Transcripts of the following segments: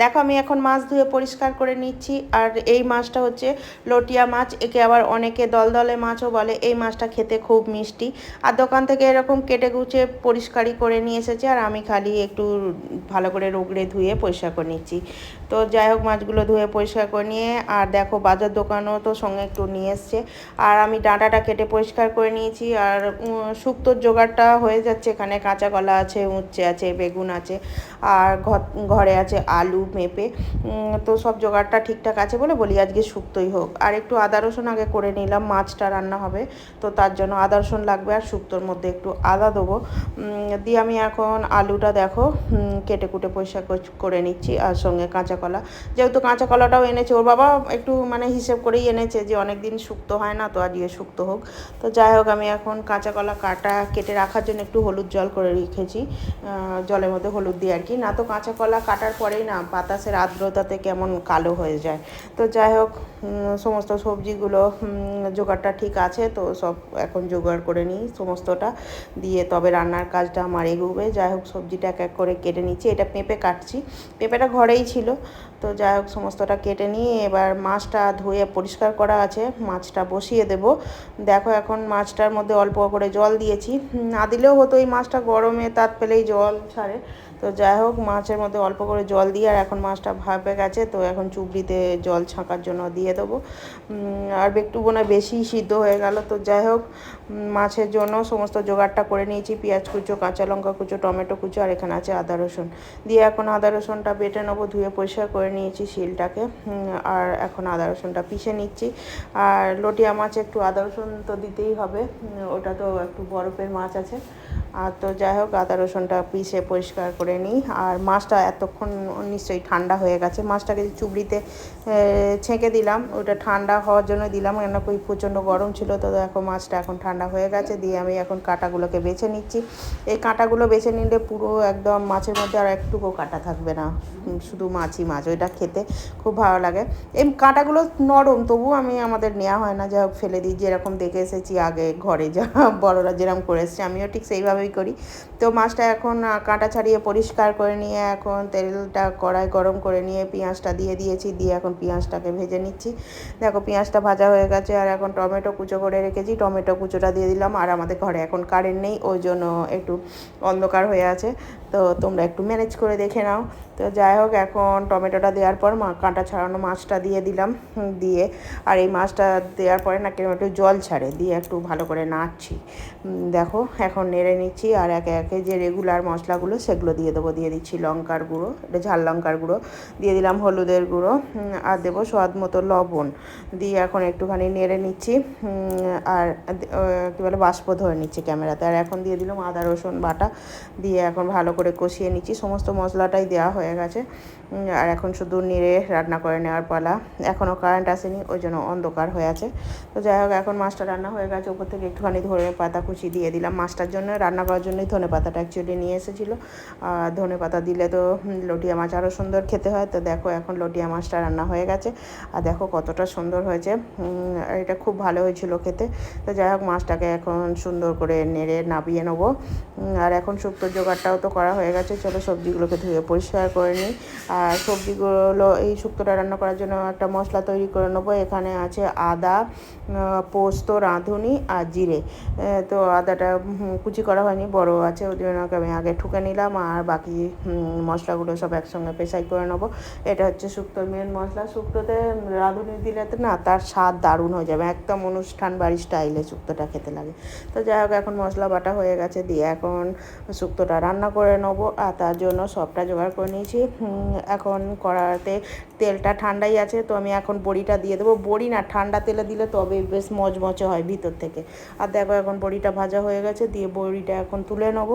দেখো, আমি এখন মাছ ধুয়ে পরিষ্কার করে নিচ্ছি, আর এই মাছটা হচ্ছে লটিয়া মাছ। একে আবার অনেকে দলদলে মাছও বলে, এই মাছটা খেতে খুব মিষ্টি। আর দোকান থেকে এরকম কেটে গুছে পরিষ্কারই করে নিয়ে এসেছে, আর আমি খালি একটু ভালো করে রোগড়ে ধুয়ে পরিষ্কার করে নিচ্ছি। তো যাই হোক মাছগুলো ধুয়ে পরিষ্কার করে নিয়ে আর দেখো বাজার দোকানও তো সঙ্গে একটু নিয়ে এসছে। আর আমি ডাঁটাটা কেটে পরিষ্কার করে নিয়েছি আর শুক্তোর জোগাড়টা হয়ে যাচ্ছে এখানে কাঁচা কলা আছে উচ্ছে আছে বেগুন আছে আর ঘর- আছে আলু উম, তো সব জোগাড়টা ঠিকঠাক আছে বলে বলি আজকে শুক্তোই হোক। আর একটু আদা রসুন আগে করে নিলাম মাছটা রান্না হবে তো তার জন্য আদা রসুন লাগবে আর শুক্তোর মধ্যে একটু আদা দেবো। দিয়ে আমি এখন আলুটা দেখো কেটে কুটে পরিষ্কার কর- করে নিচ্ছি আর সঙ্গে কাঁচা কলা যেহেতু কাঁচা কলাটাও এনেছে, ওর বাবা একটু মানে হিসেব করেই এনেছে যে অনেক দিন শুক্তো হয় না, তো আজকে শুক্তো হোক। তো যাই হোক, আমি এখন কাঁচা কলা কাটা কেটে রাখার জন্য একটু হলুদ জল করে রেখেছি জলের মধ্যে হলুদ দিয়ে আর কি না তো কাঁচা কলা কাটার পরেই না বাতাসের আর্দ্রতাতে কেমন কালো হয়ে যায়। তো যাই হোক সমস্ত সবজিগুলো জোগাড়টা ঠিক আছে, তো সব এখন জোগাড় করে নিই সমস্তটা। দিয়ে তবে রান্নার কাজটা আমার এগোবে। যাই হোক, সবজিটা এক এক করে কেটে নিচ্ছি। এটা পেঁপে কাটছি। পেঁপেটা ঘরেই ছিল তো যাই হোক, সমস্তটা কেটে নিয়ে এবার মাছটা ধুয়ে পরিষ্কার করা আছে। মাছটা বসিয়ে দেব। দেখো এখন মাছটার মধ্যে অল্প করে জল দিয়েছি। না দিলেও হতো এই মাছটা গরমে তাত পেলেই জল ছাড়ে। তো যাই হোক, মাছের মধ্যে অল্প করে জল দিয়ে আর এখন মাছটা ভাপে গেছে, তো এখন চুবড়িতে জল ছাঁকার জন্য দিয়ে দেবো। আর একটু হয় বেশি সিদ্ধ হয়ে গেল। তো যাই হোক মাছের জন্য সমস্ত জোগাড়টা করে নিয়েছি। পেঁয়াজ কুচো, কাঁচা লঙ্কা কুচো, টমেটো কুচো, আর এখানে আছে আদা রসুন। দিয়ে এখন আদা রসুনটা বেটে নেব, ধুয়ে পরিষ্কার করে নিয়েছি শিলটাকে। আর এখন আদা রসুনটা পিষে নিচ্ছি। আর লটিয়া মাছ একটু আদা রসুন তো দিতেই হবে। ওটা তো একটু বরফের মাছ আছে। আর তো যাই হোক, আদা রসুনটা পিষে পরিষ্কার করে নিই। আর মাছটা এতক্ষণ নিশ্চয়ই ঠান্ডা হয়ে গেছে। মাছটাকে চুবড়িতে ছেঁকে দিলাম, ওটা ঠান্ডা হওয়ার জন্য দিলাম। কেন কি প্রচণ্ড গরম ছিল, তো দেখো মাছটা এখন ঠান্ডা হয়ে গেছে। দিয়ে আমি এখন কাঁটাগুলোকে বেছে নিচ্ছি। এই কাঁটাগুলো বেছে নিলে পুরো একদম মাছের মধ্যে আর একটুকু কাঁটা থাকবে না। শুধু মাছই মাছ, ওইটা খেতে খুব ভালো লাগে। এই কাঁটাগুলো নরম তবু আমি আমাদের নেওয়া হয় না। যা হোক, ফেলে দিই। যেরকম দেখে এসেছি, আগে ঘরে যা, বড়রা যেরকম করে এসেছে, আমিও ঠিক সেইভাবেই করি। তো মাছটা এখন কাঁটা ছাড়িয়ে পরিষ্কার করে নিয়ে এখন তেলটা কড়াই গরম করে নিয়ে পেঁয়াজটা দিয়ে দিয়েছি, দিয়ে এখন পেঁয়াজটাকে ভেজে নিচ্ছি। দেখো পেঁয়াজটা ভাজা হয়ে গেছে আর এখন টমেটো কুচো করে রেখেছি, টমেটো কুচোটা দিয়ে দিলাম। আর আমাদের ঘরে এখন কারেন্ট নেই, ওই জন্য একটু অন্ধকার হয়ে আছে। তো তোমরা একটু ম্যানেজ করে দেখে নাও। তো যাই হোক, এখন টমেটোটা দেওয়ার পর মা কাঁটা ছাড়ানো মাছটা দিয়ে দিলাম দিয়ে। আর এই মাছটা দেওয়ার পরে না কেমন একটু জল ছাড়ে, দিয়ে একটু ভালো করে নাড়ছি। দেখো, এখন নেড়ে নিচ্ছি আর একে একে যে রেগুলার মশলাগুলো সেগুলো দিয়ে দেবো, দিয়ে দিচ্ছি লঙ্কার গুঁড়ো, এটা ঝাল লঙ্কার গুঁড়ো। দিয়ে দিলাম হলুদের গুঁড়ো আর দেবো স্বাদ মতো লবণ। দিয়ে এখন একটুখানি নেড়ে নিচ্ছি আর কী বলে, বাষ্প ধরে নিচ্ছি ক্যামেরাতে। আর এখন দিয়ে দিলাম আদা রসুন বাটা, দিয়ে এখন ভালো করে কষিয়ে নিচ্ছি। সমস্ত মশলাটাই দেওয়া হয়ে গেছে। আর এখন শুধু নেড়ে রান্না করে নেওয়ার পালা। এখনও কারেন্ট আসেনি, ওই জন্য অন্ধকার হয়ে আছে। তো যাই হোক, এখন মাছটা রান্না হয়ে গেছে। ওপর থেকে একটুখানি ধনে পাতা কুচি দিয়ে দিলাম মাছটার জন্য। রান্না করার জন্যই ধনে পাতাটা অ্যাকচুয়ালি নিয়ে এসেছিল। আর ধনে পাতা দিলে তো লটিয়া মাছ আরও সুন্দর খেতে হয়। তো দেখো এখন লটিয়া মাছটা রান্না হয়ে গেছে। আর দেখো কতটা সুন্দর হয়েছে। এটা খুব ভালো হয়েছিল খেতে। তো যাই হোক, মাছটাকে এখন সুন্দর করে নেড়ে নাবিয়ে নেব। আর এখন শুক্তোর জোগাড়টাও তো করা হয়ে গেছে, চলো সবজিগুলোকে ধুয়ে পরিষ্কার করে নিই। আর সবজিগুলো, এই শুক্তোটা রান্না করার জন্য একটা মশলা তৈরি করে নেব। এখানে আছে আদা পোস্ত, রাঁধুনি আর জিরে। তো আদাটা কুচি করা হয়নি, বড় আছে, ওই জন্য আমি আগে ঠুকে নিলাম আর বাকি মশলাগুলো সব একসঙ্গে পেশাই করে নেব। এটা হচ্ছে শুক্তোর মেন মশলা। শুক্তোতে রাঁধুনি দিলে না, তার স্বাদ দারুণ হয়ে যাবে। একদম অনুষ্ঠান বাড়ির স্টাইলে শুক্তোটা খেতে লাগে। তো যাই হোক, এখন মশলা বাটা হয়ে গেছে, দিয়ে এখন শুক্তোটা রান্না করে নেব আর তার জন্য সবটা জোগাড় করে নিয়েছি। এখন কড়াতে তেলটা ঠান্ডাই আছে, তো আমি এখন বড়িটা দিয়ে দেবো। বড়ি না, ঠান্ডা তেলে দিলে তবে বেশ মচমচে হয় ভিতর থেকে। আর দেখো এখন বড়িটা ভাজা হয়ে গেছে, দিয়ে বড়িটা এখন তুলে নেব।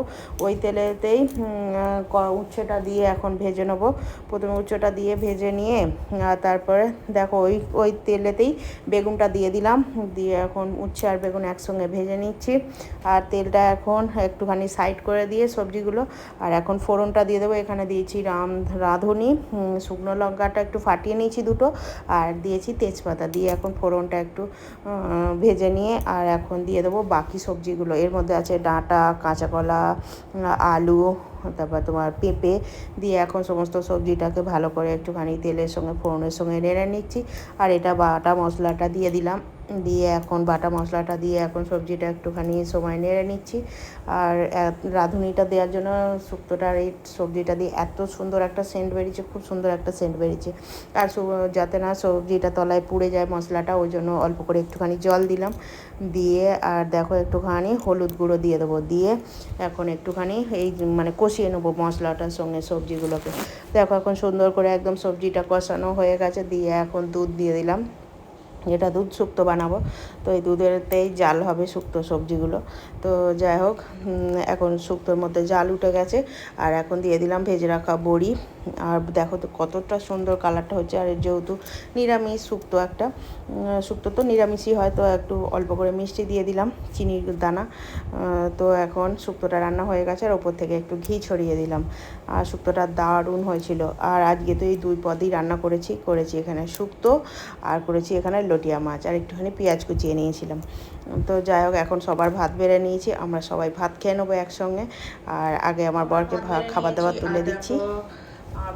ওই তেলেতেই উচ্ছেটা দিয়ে এখন ভেজে নেব। প্রথমে উচ্ছেটা দিয়ে ভেজে নিয়ে তারপরে দেখো ওই ওই তেলেতেই বেগুনটা দিয়ে দিলাম। দিয়ে এখন উচ্ছে আর বেগুন একসঙ্গে ভেজে নিচ্ছি। আর তেলটা এখন একটুখানি সাইড করে দিয়ে সবজিগুলো আর এখন ফোড়নটা দিয়ে দেবো। এখানে দিয়েছি রাম, রাঁধুনি শুকনো লঙ্কাটা একটু ফাটিয়ে নিয়েছি দুটো আর দিয়েছি তেজপাতা। দিয়ে এখন ফোড়নটা একটু ভেজে নিয়ে আর এখন দিয়ে দেবো বাকি সবজিগুলো। এর মধ্যে আছে ডাঁটা কাঁচা কলা আলু, তারপর তোমার পেঁপে দিয়ে এখন সমস্ত সবজিটাকে ভালো করে একটুখানি তেলের সঙ্গে, ফোড়নের সঙ্গে নেড়ে নিচ্ছি। আর এটা বাটা মশলাটা দিয়ে দিলাম। দিয়ে এখন বাটা মশলাটা দিয়ে এখন সবজিটা একটুখানি সময় নেড়ে নিচ্ছি। আর রাঁধুনিটা দেওয়ার জন্য শুক্তোটার এই সবজিটা দিয়ে এত সুন্দর একটা সেন্ট বেরিয়েছে, খুব সুন্দর একটা সেন্ট বেরিয়েছে। আর যাতে না সবজিটা তলায় পুড়ে যায় মশলাটা, ওই জন্য অল্প করে একটুখানি জল দিলাম। দিয়ে, আর দেখো একটুখানি হলুদ গুঁড়ো দিয়ে দেবো। দিয়ে এখন একটুখানি এই মানে কষিয়ে নেব মশলাটার সঙ্গে সবজিগুলোকে। দেখো এখন সুন্দর করে একদম সবজিটা কষানো হয়ে গেছে। দিয়ে এখন দুধ দিয়ে দিলাম। এটা দুধ শুক্তো বানাবো। তো এই দুধেরতেই জাল হবে শুক্তো সবজিগুলো। তো যাই হোক এখন শুক্তোর মধ্যে জাল উঠে গেছে। আর এখন দিয়ে দিলাম ভেজে রাখা বড়ি। আর দেখো তো কতটা সুন্দর কালারটা হচ্ছে, আর যেহেতু নিরামিষ, শুক্তো একটা শুক্তো তো নিরামিষই হয়, তো একটু অল্প করে মিষ্টি দিয়ে দিলাম, চিনির দানা তো এখন শুক্তোটা রান্না হয়ে গেছে, আর ওপর থেকে একটু ঘি ছড়িয়ে দিলাম, আর শুক্তোটা দারুণ হয়েছিল, আর আজকে তো এই দুই পদই রান্না করেছি করেছি এখানে শুক্তো, আর করেছি এখানে লটিয়া মাছ, আর একটুখানি পেঁয়াজ কুচিয়ে নিয়েছিলাম, তো যাই হোক, এখন সবার ভাত বেড়ে নিয়েছি, আমরা সবাই ভাত খেয়ে নেব একসঙ্গে, আর আগে আমার বরকে খাবার দাবার তুলে দিচ্ছি।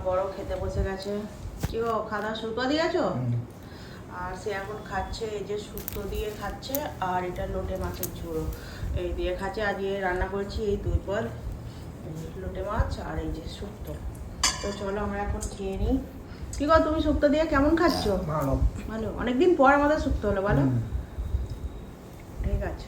বড় খেতে বসে গেছে। কি গো খাওয়া দাওয়া শুরু করে দিয়েছ? আর সে এখন খাচ্ছে এই যে শুক্তো দিয়ে খাচ্ছে আর এটা লোটে মাছের ঝোড়ো এই দিয়ে খাচ্ছে আর দিয়ে রান্না করেছি এই দুই পদ। লোটে মাছ আর এই যে শুক্তো তো চলো আমরা এখন খেয়ে নিই। কি গো তুমি শুক্তো দিয়ে কেমন খাচ্ছ? ভালো। ভালো। অনেকদিন পর আমাদের শুক্তো হলো বলো। ঠিক আছে।